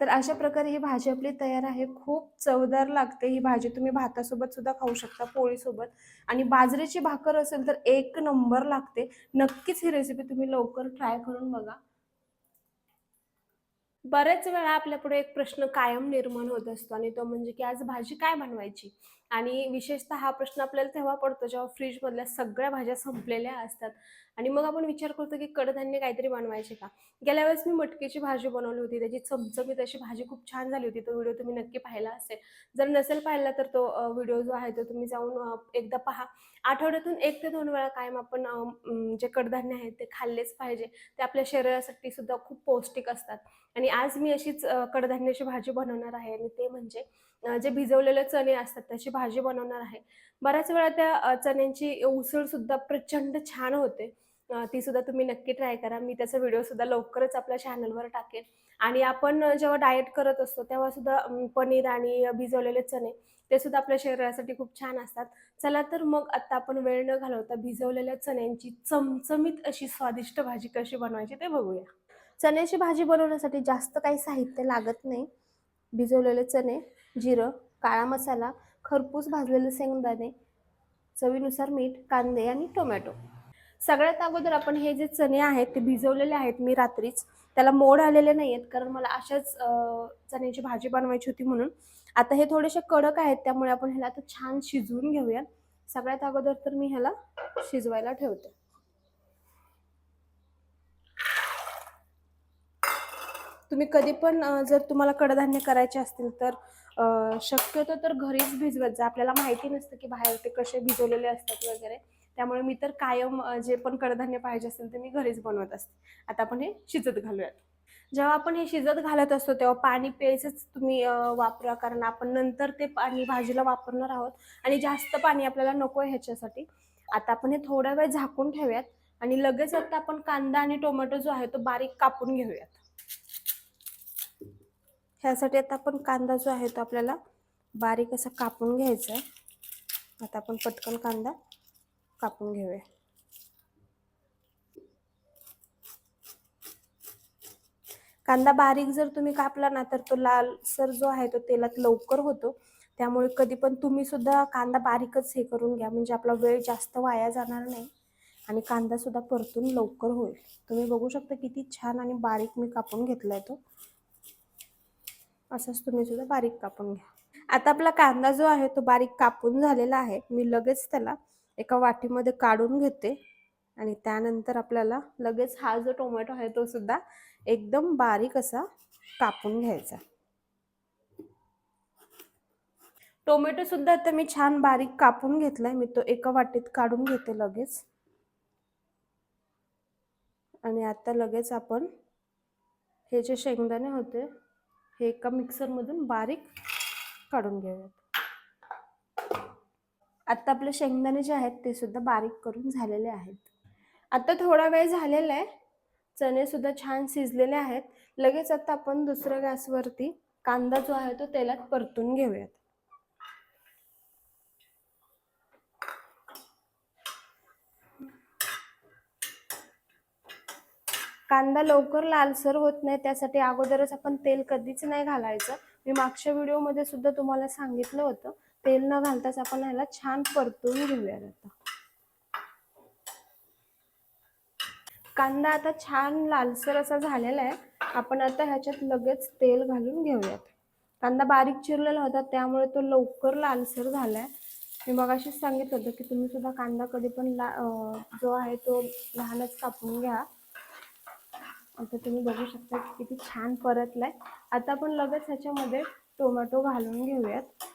तर अशा प्रकारे ही भाजी आपली तयार आहे. खूप चवदार लागते ही भाजी. तुम्ही भातासोबत सुद्धा खाऊ शकता पोळीसोबत. आणि बाजरीची भाकर असेल तर एक नंबर लागते. नक्कीच ही रेसिपी तुम्ही लवकर ट्राय करून बघा. बऱ्याच वेळा आपल्यापुढे एक प्रश्न कायम निर्माण होत असतो आणि तो म्हणजे की आज भाजी काय बनवायची? आणि विशेषतः हा प्रश्न आपल्याला तेव्हा पडतो जेव्हा फ्रीजमधल्या सगळ्या भाज्या संपलेल्या असतात. आणि मग आपण विचार करतो की कडधान्य काहीतरी बनवायचे का? गेल्या वेळेस मी मटकीची भाजी बनवली होती. त्याची चमचमीत अशी भाजी खूप छान झाली होती. तो व्हिडिओ तुम्ही नक्की पाहिला असेल. जर नसेल पाहिला तर तो व्हिडिओ जो आहे तो तुम्ही जाऊन एकदा पहा. आठवड्यातून एक ते दोन वेळा कायम आपण जे कडधान्य आहेत ते खाल्लेच पाहिजे. ते आपल्या शरीरासाठी सुद्धा खूप पौष्टिक असतात. आणि आज मी अशीच कडधान्याची भाजी बनवणार आहे. आणि ते म्हणजे जे भिजवलेले चणे असतात त्याची भाजी बनवणार आहे. बऱ्याच वेळा त्या चण्यांची उसळ सुद्धा प्रचंड छान होते. ती सुद्धा तुम्ही नक्की ट्राय करा. मी त्याचा व्हिडिओ सुद्धा लवकरच आपल्या चॅनलवर टाकेन. आणि आपण जेव्हा डाएट करत असतो तेव्हा सुद्धा पनीर आणि भिजवलेले चणे ते सुद्धा आपल्या शरीरासाठी खूप छान असतात. चला तर मग आता आपण वेळ न घालवता भिजवलेल्या चण्यांची चमचमीत अशी स्वादिष्ट भाजी कशी बनवायची ते बघूया. चण्याची भाजी बनवण्यासाठी जास्त काही साहित्य लागत नाही. भिजवलेले चणे जिरं काळा मसाला खरपूस भाजलेले शेंगदाणे चवीनुसार मीठ कांदे आणि टोमॅटो. सगळ्यात अगोदर आपण हे जे चणे आहेत ते भिजवलेले आहेत मी रात्रीच त्याला मोड आलेले नाही आहेत कारण मला अशाच चण्याची भाजी बनवायची होती म्हणून. आता हे थोडेसे कडक आहेत त्यामुळे आपण ह्याला आता छान शिजवून घेऊया. सगळ्यात अगोदर तर मी ह्याला शिजवायला ठेवते. तुम्ही कधी पण जर तुम्हाला कडधान्य करायचे असतील तर शक्यतो तर घरीच भिजवत जा. आपल्याला माहिती नसतं की बाहेर ते कसे भिजवलेले असतात वगैरे. त्यामुळे मी तर कायम जे पण कडधान्य पाहिजे असेल ते मी घरीच बनवत असते. आता आपण हे शिजत घालूयात. जेव्हा आपण हे शिजत घालत असतो तेव्हा पाणी प्यायचंच तुम्ही वापरा. कारण आपण नंतर ते पाणी भाजीला वापरणार आहोत. आणि जास्त पाणी आपल्याला नको आहे ह्याच्यासाठी. आता आपण हे थोडा वेळ झाकून ठेवूयात. आणि लगेच आता आपण कांदा आणि टोमॅटो जो आहे तो बारीक कापून घेऊयात. ह्यासाठी आता आपण कांदा जो आहे तो आपल्याला बारीक असा कापून घ्यायचा आहे. आता आपण पटकन कांदा कापून घेऊया. कांदा बारीक जर तुम्ही कापला ना तर तो लालसर जो आहे तो तेलात लवकर होतो. त्यामुळे कधी पण तुम्ही सुद्धा कांदा बारीकच हे करून घ्या. म्हणजे आपला वेळ जास्त वाया जाणार नाही आणि कांदा सुद्धा परतून लवकर होईल. तुम्ही बघू शकता किती छान आणि बारीक मी कापून घेतलाय तो. असंच तुम्ही सुद्धा बारीक कापून घ्या. आता आपला कांदा जो आहे तो बारीक कापून झालेला आहे. मी लगेच त्याला एका वाटीमध्ये काढून घेते आणि त्यानंतर आपल्याला लगेच हा जो टोमॅटो आहे तो सुद्धा एकदम बारीक असा कापून घ्यायचा. टोमॅटो सुद्धा आता मी छान बारीक कापून घेतलाय. मी तो एका वाटीत काढून घेते लगेच. आणि आता लगेच आपण हे जे शेंगदाणे होते हे एका मिक्सरमधून बारीक काढून घेऊयात. आत्ता आपले शेंगदाणे जे आहेत ते सुद्धा बारीक करून झालेले आहेत. आता थोडा वेळ झालेला आहे. चणे सुद्धा छान शिजलेले आहेत. लगेच आता आपण दुसऱ्या गॅसवरती कांदा जो आहे तो तेलात परतून घेऊयात. कांदा लवकर लालसर होत नाही त्यासाठी अगोदरच आपण तेल कधीच नाही घालायचं. मी मागच्या व्हिडिओमध्ये सुद्धा तुम्हाला सांगितलं होतं तेल न घालताच आपण ह्याला छान परतून घेऊयात आता. कांदा आता छान लालसर असा झालेला आहे आपण आता ह्याच्यात लगेच तेल घालून घेऊयात. कांदा बारीक चिरलेला होता त्यामुळे तो लवकर लालसर झालाय. मी मगाशीच सांगितलं होतं की तुम्ही सुद्धा कांदा कधी पण ला जो आहे तो लहानच कापून घ्या. आता तुम्ही बघू शकता किती छान परतलाय. आता आपण लगेच ह्याच्यामध्ये टोमॅटो घालून घेऊयात.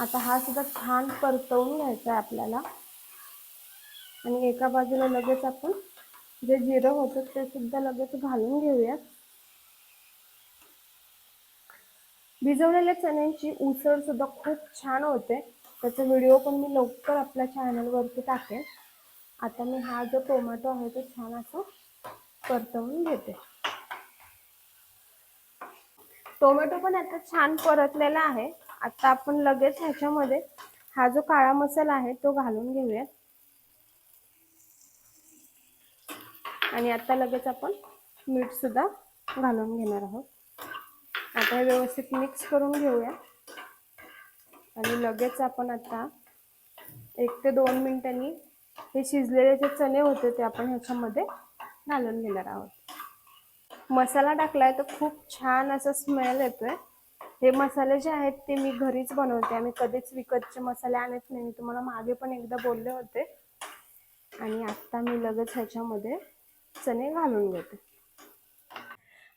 आता हा सुद्धा छान परतवून घ्यायचा आहे आपल्याला. आणि एका बाजूला लगेच आपण जे जिरं होतं ते सुद्धा लगेच घालून घेऊयात. भिजवलेल्या चण्यांची उसळ सुद्धा खूप छान होते. त्याचा व्हिडिओ पण मी लवकर आपल्या चॅनलवरती टाकेन. आता मी हा जो टोमॅटो आहे तो छान असा परतवून घेते. टोमॅटो पण आता छान परतलेला आहे. आता आपण लगेच ह्याच्यामध्ये हा जो काळा मसाला आहे तो घालून घेऊयात आणि आता लगेच आपण मीठ सुद्धा घालून घेणार आहोत. आता हे व्यवस्थित मिक्स करून घेऊया. आणि लगेच आपण आता एक ते दोन मिनिटांनी हे शिजलेले जे चणे होते ते आपण ह्याच्यामध्ये घालून घेणार आहोत. मसाला टाकलाय तर खूप छान असा स्मेल येतोय. हे मसाले जे आहेत ते मी घरीच बनवते. आम्ही कधीच विकतचे मसाले आणत नाही. मी तुम्हाला मागे पण एकदा बोलले होते. आणि आता मी लगेच ह्याच्यामध्ये चणे घालून घेते.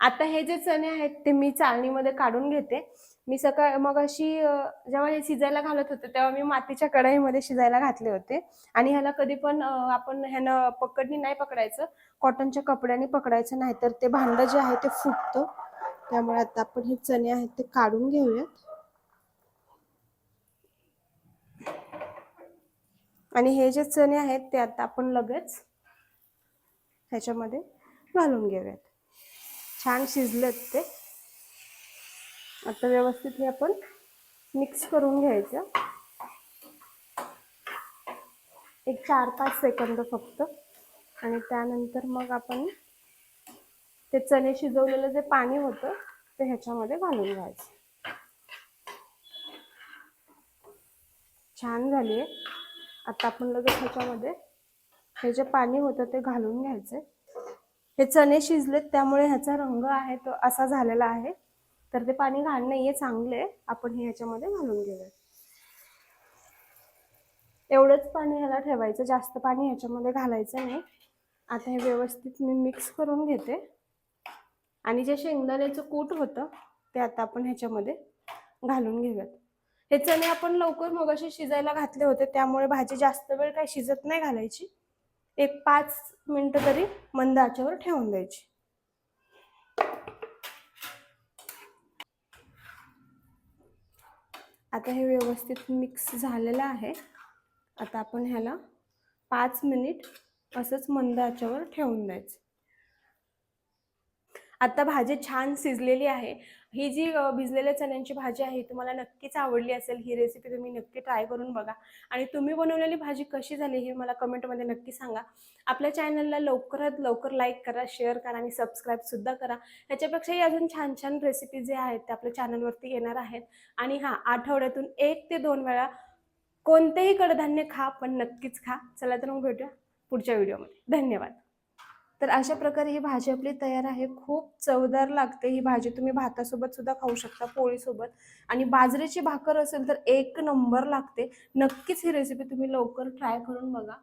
आता हे जे चणे आहेत ते मी चाळणीमध्ये काढून घेते. मी सकाळ मग अशी जेव्हा हे शिजायला घालत होते तेव्हा मी मातीच्या कढईमध्ये शिजायला घातले होते. आणि ह्याला कधी पण आपण ह्यानं पकडणी नाही पकडायचं कॉटनच्या कपड्याने पकडायचं नाही तर ते भांडं जे आहे ते फुटतं. त्यामुळे आता आपण हे चणे आहेत ते काढून घेऊयात. आणि हे जे चणे आहेत ते आता आपण लगेच ह्याच्यामध्ये घालून घेऊयात. छान शिजलेत ते. आता व्यवस्थित हे आपण मिक्स करून घ्यायचं. एक चार पाच सेकंद फक्त. आणि त्यानंतर मग आपण ते चणे शिजवलेलं जे पाणी होतं ते ह्याच्यामध्ये घालून घ्यायचं. छान झाली आहे आता आपण लगेच ह्याच्यामध्ये हे जे पाणी होतं ते घालून घ्यायचं हे चणे शिजलेत त्यामुळे ह्याचा रंग आहे तो असा झालेला आहे. तर ते पाणी घाण नाहीये चांगले आहे. आपण हे ह्याच्यामध्ये घालून घेऊया. एवढंच पाणी ह्याला ठेवायचं जास्त पाणी ह्याच्यामध्ये घालायचं नाही. आता हे व्यवस्थित मी मिक्स करून घेते. आणि जे शेंगदाण्याचं कूट होतं ते आता आपण ह्याच्यामध्ये घालून घेऊयात. हे चणे आपण लवकर मगाशी शिजायला घातले होते त्यामुळे भाजी जास्त वेळ काही शिजत नाही घालायची. एक पाच मिनटं तरी मंद आचेवर ठेवून द्यायची. आता हे व्यवस्थित मिक्स झालेलं आहे. आता आपण ह्याला पाच मिनिट असंच मंद आचेवर ठेवून द्यायचं. आता भाजी छान शिजलेली आहे. ही जी भिजलेल्या चण्यांची भाजी आहे तुम्हाला नक्कीच आवडली असेल. ही रेसिपी तुम्ही नक्की ट्राय करून बघा. आणि तुम्ही बनवलेली भाजी कशी झाली हे मला कमेंटमध्ये नक्की सांगा. आपल्या चॅनलला लवकरात लवकर लाईक करा शेअर करा आणि सबस्क्राईबसुद्धा करा. ह्याच्यापेक्षाही अजून छान छान रेसिपी जे आहेत त्या आपल्या चॅनलवरती येणार आहेत. आणि हां आठवड्यातून एक ते दोन वेळा कोणतेही कडधान्य खा पण नक्कीच खा. चला तर मग भेटूया पुढच्या व्हिडिओमध्ये धन्यवाद. तर अशा प्रकारे ही भाजी आपली तयार आहे. खूप चवदार लागते ही भाजी. तुम्ही भातासोबत सुद्धा खाऊ शकता पोळीसोबत. आणि बाजरीची भाकर असेल तर एक नंबर लागते. नक्कीच ही रेसिपी तुम्ही लवकर ट्राय करून बघा.